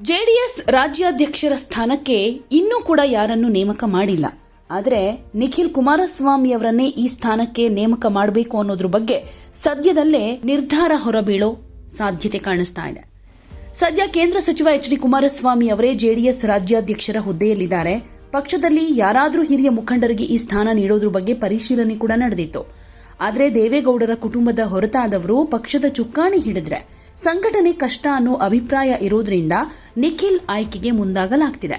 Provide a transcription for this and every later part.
JDS ರಾಜ್ಯಾಧ್ಯಕ್ಷರ ಸ್ಥಾನಕ್ಕೆ ಇನ್ನೂ ಕೂಡ ಯಾರನ್ನು ನೇಮಕ ಮಾಡಿಲ್ಲ. ಆದರೆ ನಿಖಿಲ್ ಕುಮಾರಸ್ವಾಮಿಯವರನ್ನೇ ಈ ಸ್ಥಾನಕ್ಕೆ ನೇಮಕ ಮಾಡಬೇಕು ಅನ್ನೋದ್ರ ಬಗ್ಗೆ ಸದ್ಯದಲ್ಲೇ ನಿರ್ಧಾರ ಹೊರಬೀಳೋ ಸಾಧ್ಯತೆ ಕಾಣಿಸ್ತಾ ಇದೆ. ಸದ್ಯ ಕೇಂದ್ರ ಸಚಿವ ಎಚ್ ಡಿ ಕುಮಾರಸ್ವಾಮಿ ಅವರೇ ಜೆಡಿಎಸ್ ರಾಜ್ಯಾಧ್ಯಕ್ಷರ ಹುದ್ದೆಯಲ್ಲಿದ್ದಾರೆ. ಪಕ್ಷದಲ್ಲಿ ಯಾರಾದರೂ ಹಿರಿಯ ಮುಖಂಡರಿಗೆ ಈ ಸ್ಥಾನ ನೀಡೋದ್ರ ಬಗ್ಗೆ ಪರಿಶೀಲನೆ ಕೂಡ ನಡೆದಿತ್ತು. ಆದರೆ ದೇವೇಗೌಡರ ಕುಟುಂಬದ ಹೊರತಾದವರು ಪಕ್ಷದ ಚುಕ್ಕಾಣಿ ಹಿಡಿದ್ರೆ ಸಂಘಟನೆ ಕಷ್ಟ ಅನ್ನೋ ಅಭಿಪ್ರಾಯ ಇರೋದ್ರಿಂದ ನಿಖಿಲ್ ಆಯ್ಕೆಗೆ ಮುಂದಾಗಲಾಗ್ತಿದೆ.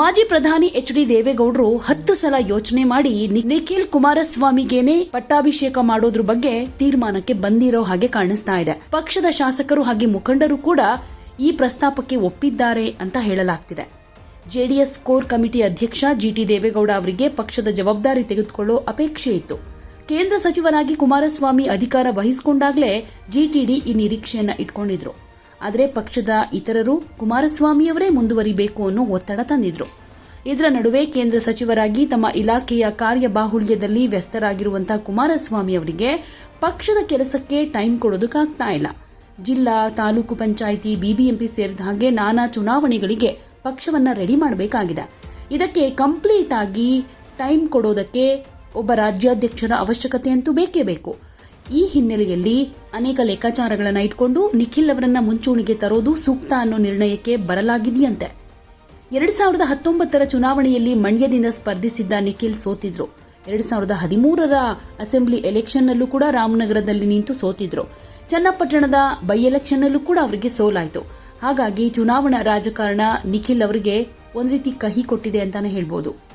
ಮಾಜಿ ಪ್ರಧಾನಿ ಎಚ್ ಡಿ ದೇವೇಗೌಡರು ಹತ್ತು ಸಲ ಯೋಚನೆ ಮಾಡಿ ನಿಖಿಲ್ ಕುಮಾರಸ್ವಾಮಿಗೇನೆ ಪಟ್ಟಾಭಿಷೇಕ ಮಾಡೋದ್ರ ಬಗ್ಗೆ ತೀರ್ಮಾನಕ್ಕೆ ಬಂದಿರೋ ಹಾಗೆ ಕಾಣಿಸ್ತಾ ಇದೆ. ಪಕ್ಷದ ಶಾಸಕರು ಹಾಗೆ ಮುಖಂಡರು ಕೂಡ ಈ ಪ್ರಸ್ತಾಪಕ್ಕೆ ಒಪ್ಪಿದ್ದಾರೆ ಅಂತ ಹೇಳಲಾಗ್ತಿದೆ. ಜೆಡಿಎಸ್ ಕೋರ್ ಕಮಿಟಿ ಅಧ್ಯಕ್ಷ ಜಿಟಿ ದೇವೇಗೌಡ ಅವರಿಗೆ ಪಕ್ಷದ ಜವಾಬ್ದಾರಿ ತೆಗೆದುಕೊಳ್ಳೋ ಅಪೇಕ್ಷೆ ಇತ್ತು. ಕೇಂದ್ರ ಸಚಿವರಾಗಿ ಕುಮಾರಸ್ವಾಮಿ ಅಧಿಕಾರ ವಹಿಸಿಕೊಂಡಾಗಲೇ ಜಿಟಿಡಿ ಈ ನಿರೀಕ್ಷೆಯನ್ನು ಇಟ್ಕೊಂಡಿದ್ರು. ಆದರೆ ಪಕ್ಷದ ಇತರರು ಕುಮಾರಸ್ವಾಮಿಯವರೇ ಮುಂದುವರಿಬೇಕು ಅನ್ನೋ ಒತ್ತಡ ತಂದಿದ್ರು. ಇದರ ನಡುವೆ ಕೇಂದ್ರ ಸಚಿವರಾಗಿ ತಮ್ಮ ಇಲಾಖೆಯ ಕಾರ್ಯಬಾಹುಳ್ಯದಲ್ಲಿ ವ್ಯಸ್ತರಾಗಿರುವಂತಹ ಕುಮಾರಸ್ವಾಮಿ ಅವರಿಗೆ ಪಕ್ಷದ ಕೆಲಸಕ್ಕೆ ಟೈಮ್ ಕೊಡೋದಕ್ಕಾಗ್ತಾ ಇಲ್ಲ. ಜಿಲ್ಲಾ ತಾಲೂಕು ಪಂಚಾಯಿತಿ ಬಿಬಿಎಂಪಿ ಸೇರಿದ ಹಾಗೆ ನಾನಾ ಚುನಾವಣೆಗಳಿಗೆ ಪಕ್ಷವನ್ನ ರೆಡಿ ಮಾಡಬೇಕಾಗಿದೆ. ಇದಕ್ಕೆ ಕಂಪ್ಲೀಟ್ ಆಗಿ ಟೈಮ್ ಕೊಡೋದಕ್ಕೆ ಒಬ್ಬ ರಾಜ್ಯಾಧ್ಯಕ್ಷರ ಅವಶ್ಯಕತೆ ಅಂತೂ ಬೇಕೇ ಬೇಕು. ಈ ಹಿನ್ನೆಲೆಯಲ್ಲಿ ಅನೇಕ ಲೆಕ್ಕಾಚಾರಗಳನ್ನು ಇಟ್ಕೊಂಡು ನಿಖಿಲ್ ಅವರನ್ನ ಮುಂಚೂಣಿಗೆ ತರೋದು ಸೂಕ್ತ ಅನ್ನೋ ನಿರ್ಣಯಕ್ಕೆ ಬರಲಾಗಿದೆಯಂತೆ. ಎರಡು ಸಾವಿರದ ಹತ್ತೊಂಬತ್ತರ ಚುನಾವಣೆಯಲ್ಲಿ ಮಂಡ್ಯದಿಂದ ಸ್ಪರ್ಧಿಸಿದ್ದ ನಿಖಿಲ್ ಸೋತಿದ್ರು. ಎರಡು ಸಾವಿರದ ಹದಿಮೂರರ ಅಸೆಂಬ್ಲಿ ಎಲೆಕ್ಷನ್ನಲ್ಲೂ ಕೂಡ ರಾಮನಗರದಲ್ಲಿ ನಿಂತು ಸೋತಿದ್ರು. ಚನ್ನಪಟ್ಟಣದ ಬೈ ಎಲೆಕ್ಷನ್ನಲ್ಲೂ ಕೂಡ ಅವರಿಗೆ ಸೋಲಾಯಿತು. ಹಾಗಾಗಿ ಚುನಾವಣಾ ರಾಜಕಾರಣ ನಿಖಿಲ್ ಅವರಿಗೆ ಒಂದು ರೀತಿ ಕಹಿ ಕೊಟ್ಟಿದೆ ಅಂತಾನೆ ಹೇಳ್ಬೋದು.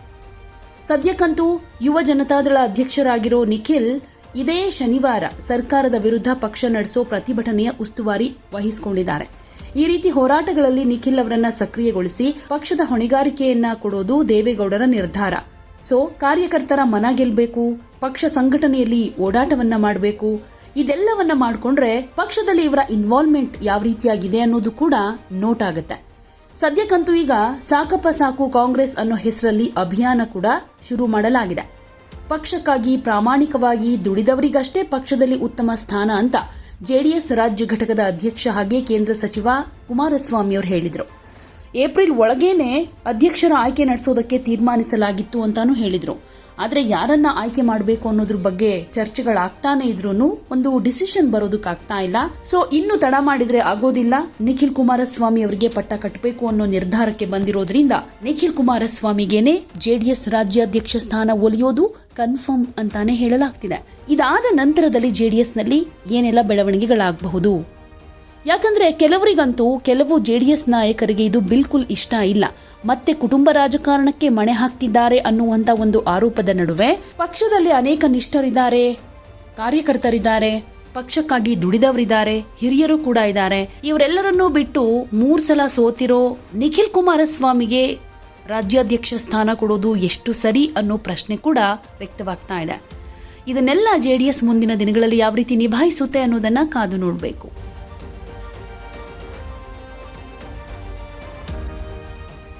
ಸದ್ಯಕ್ಕಂತೂ ಯುವ ಜನತಾದಳ ಅಧ್ಯಕ್ಷರಾಗಿರೋ ನಿಖಿಲ್ ಇದೇ ಶನಿವಾರ ಸರ್ಕಾರದ ವಿರುದ್ಧ ಪಕ್ಷ ನಡೆಸೋ ಪ್ರತಿಭಟನೆಯ ಉಸ್ತುವಾರಿ ವಹಿಸಿಕೊಂಡಿದ್ದಾರೆ. ಈ ರೀತಿ ಹೋರಾಟಗಳಲ್ಲಿ ನಿಖಿಲ್ ಅವರನ್ನ ಸಕ್ರಿಯಗೊಳಿಸಿ ಪಕ್ಷದ ಹೊಣೆಗಾರಿಕೆಯನ್ನ ಕೊಡೋದು ದೇವೇಗೌಡರ ನಿರ್ಧಾರ. ಸೊ, ಕಾರ್ಯಕರ್ತರ ಮನ ಗೆಲ್ಲಬೇಕು ಪಕ್ಷ ಸಂಘಟನೆಯಲ್ಲಿ ಓಡಾಟವನ್ನ ಮಾಡಬೇಕು, ಇದೆಲ್ಲವನ್ನ ಮಾಡಿಕೊಂಡ್ರೆ ಪಕ್ಷದಲ್ಲಿ ಇವರ ಇನ್ವಾಲ್ವ್ಮೆಂಟ್ ಯಾವ ರೀತಿಯಾಗಿದೆ ಅನ್ನೋದು ಕೂಡ ನೋಟ್ ಆಗುತ್ತೆ. ಸದ್ಯಕ್ಕಂತೂ ಈಗ ಸಾಕಪ್ಪ ಸಾಕು ಕಾಂಗ್ರೆಸ್ ಅನ್ನೋ ಹೆಸರಲ್ಲಿ ಅಭಿಯಾನ ಕೂಡ ಶುರು ಮಾಡಲಾಗಿದೆ. ಪಕ್ಷಕ್ಕಾಗಿ ಪ್ರಾಮಾಣಿಕವಾಗಿ ದುಡಿದವರಿಗಷ್ಟೇ ಪಕ್ಷದಲ್ಲಿ ಉತ್ತಮ ಸ್ಥಾನ ಅಂತ ಜೆಡಿಎಸ್ ರಾಜ್ಯ ಘಟಕದ ಅಧ್ಯಕ್ಷ ಹಾಗೆ ಕೇಂದ್ರ ಸಚಿವ ಕುಮಾರಸ್ವಾಮಿ ಅವರು ಹೇಳಿದರು. ಏಪ್ರಿಲ್ ಒಳಗೇನೆ ಅಧ್ಯಕ್ಷರ ಆಯ್ಕೆ ನಡೆಸೋದಕ್ಕೆ ತೀರ್ಮಾನಿಸಲಾಗಿತ್ತು ಅಂತಾನೂ ಹೇಳಿದರು. ಆದರೆ ಯಾರನ್ನ ಆಯ್ಕೆ ಮಾಡಬೇಕು ಅನ್ನೋದ್ರ ಬಗ್ಗೆ ಚರ್ಚೆಗಳಾಗ್ತಾನೆ ಇದ್ರೂ ಒಂದು ಡಿಸಿಷನ್ ಬರೋದಕ್ಕಾಗ್ತಾ ಇಲ್ಲ. ಸೊ ಇನ್ನು ತಡ ಮಾಡಿದ್ರೆ ಆಗೋದಿಲ್ಲ. ನಿಖಿಲ್ ಕುಮಾರಸ್ವಾಮಿ ಅವರಿಗೆ ಪಟ್ಟ ಕಟ್ಟಬೇಕು ಅನ್ನೋ ನಿರ್ಧಾರಕ್ಕೆ ಬಂದಿರೋದ್ರಿಂದ ನಿಖಿಲ್ ಕುಮಾರಸ್ವಾಮಿಗೇನೆ ಜೆಡಿಎಸ್ ರಾಜ್ಯಾಧ್ಯಕ್ಷ ಸ್ಥಾನ ಒಲಿಯೋದು ಕನ್ಫರ್ಮ್ ಅಂತಾನೆ ಹೇಳಲಾಗ್ತಿದೆ. ಇದಾದ ನಂತರದಲ್ಲಿ ಜೆಡಿಎಸ್ನಲ್ಲಿ ಏನೆಲ್ಲ ಬೆಳವಣಿಗೆಗಳಾಗಬಹುದು? ಯಾಕಂದ್ರೆ ಕೆಲವರಿಗಂತೂ ಕೆಲವು ಜೆ ಡಿ ಎಸ್ ನಾಯಕರಿಗೆ ಇದು ಬಿಲ್ಕುಲ್ ಇಷ್ಟ ಇಲ್ಲ. ಮತ್ತೆ ಕುಟುಂಬ ರಾಜಕಾರಣಕ್ಕೆ ಮಣೆ ಹಾಕ್ತಿದ್ದಾರೆ ಅನ್ನುವಂತ ಒಂದು ಆರೋಪದ ನಡುವೆ ಪಕ್ಷದಲ್ಲಿ ಅನೇಕ ನಿಷ್ಠರಿದ್ದಾರೆ, ಕಾರ್ಯಕರ್ತರಿದ್ದಾರೆ, ಪಕ್ಷಕ್ಕಾಗಿ ದುಡಿದವರಿದ್ದಾರೆ, ಹಿರಿಯರು ಕೂಡ ಇದ್ದಾರೆ. ಇವರೆಲ್ಲರನ್ನೂ ಬಿಟ್ಟು ಮೂರು ಸಲ ಸೋತಿರೋ ನಿಖಿಲ್ ಕುಮಾರಸ್ವಾಮಿಗೆ ರಾಜ್ಯಾಧ್ಯಕ್ಷ ಸ್ಥಾನ ಕೊಡೋದು ಎಷ್ಟು ಸರಿ ಅನ್ನೋ ಪ್ರಶ್ನೆ ಕೂಡ ವ್ಯಕ್ತವಾಗ್ತಾ ಇದೆ. ಇದನ್ನೆಲ್ಲ ಜೆಡಿಎಸ್ ಮುಂದಿನ ದಿನಗಳಲ್ಲಿ ಯಾವ ರೀತಿ ನಿಭಾಯಿಸುತ್ತೆ ಅನ್ನೋದನ್ನ ಕಾದು ನೋಡಬೇಕು.